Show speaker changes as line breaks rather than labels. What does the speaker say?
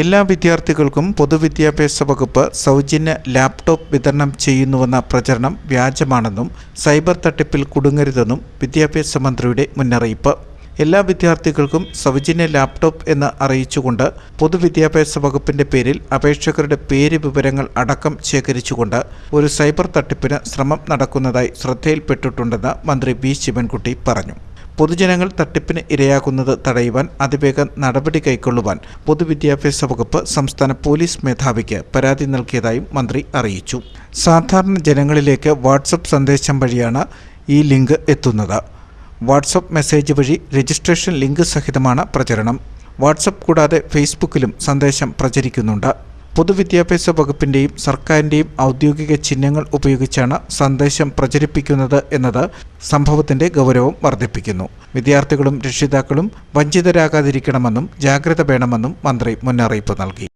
എല്ലാ വിദ്യാർത്ഥികൾക്കും പൊതുവിദ്യാഭ്യാസ വകുപ്പ് സൗജന്യ ലാപ്ടോപ്പ് വിതരണം ചെയ്യുന്നുവെന്ന പ്രചരണം വ്യാജമാണെന്നും സൈബർ തട്ടിപ്പിൽ കുടുങ്ങരുതെന്നും വിദ്യാഭ്യാസ മന്ത്രിയുടെ മുന്നറിയിപ്പ്. എല്ലാ വിദ്യാർത്ഥികൾക്കും സൗജന്യ ലാപ്ടോപ്പ് എന്ന് അറിയിച്ചുകൊണ്ട് പൊതുവിദ്യാഭ്യാസ വകുപ്പിന്റെ പേരിൽ അപേക്ഷകരുടെ പേര് വിവരങ്ങൾ അടക്കം ശേഖരിച്ചുകൊണ്ട് ഒരു സൈബർ തട്ടിപ്പിന് ശ്രമം നടക്കുന്നതായി ശ്രദ്ധയിൽപ്പെട്ടിട്ടുണ്ടെന്ന് മന്ത്രി വി. ശിവൻകുട്ടി പറഞ്ഞു. പൊതുജനങ്ങൾ തട്ടിപ്പിന് ഇരയാകുന്നത് തടയുവാൻ അതിവേഗം നടപടി കൈക്കൊള്ളുവാൻ പൊതുവിദ്യാഭ്യാസ വകുപ്പ് സംസ്ഥാന പോലീസ് മേധാവിക്ക് പരാതി നൽകിയതായും മന്ത്രി അറിയിച്ചു. സാധാരണ ജനങ്ങളിലേക്ക് വാട്സപ്പ് സന്ദേശം വഴിയാണ് ഈ ലിങ്ക് എത്തുന്നത്. വാട്സപ്പ് മെസ്സേജ് വഴി രജിസ്ട്രേഷൻ ലിങ്ക് സഹിതമാണ് പ്രചരണം. വാട്സപ്പ് കൂടാതെ ഫേസ്ബുക്കിലും സന്ദേശം പ്രചരിക്കുന്നുണ്ട്. പൊതുവിദ്യാഭ്യാസ വകുപ്പിന്റെയും സർക്കാരിന്റെയും ഔദ്യോഗിക ചിഹ്നങ്ങൾ ഉപയോഗിച്ചാണ് സന്ദേശം പ്രചരിപ്പിക്കുന്നത് എന്നത് സംഭവത്തിന്റെ ഗൗരവം വർദ്ധിപ്പിക്കുന്നു. വിദ്യാർത്ഥികളും രക്ഷിതാക്കളും വഞ്ചിതരാകാതിരിക്കണമെന്നും ജാഗ്രത വേണമെന്നും മന്ത്രി മുന്നറിയിപ്പ് നൽകി.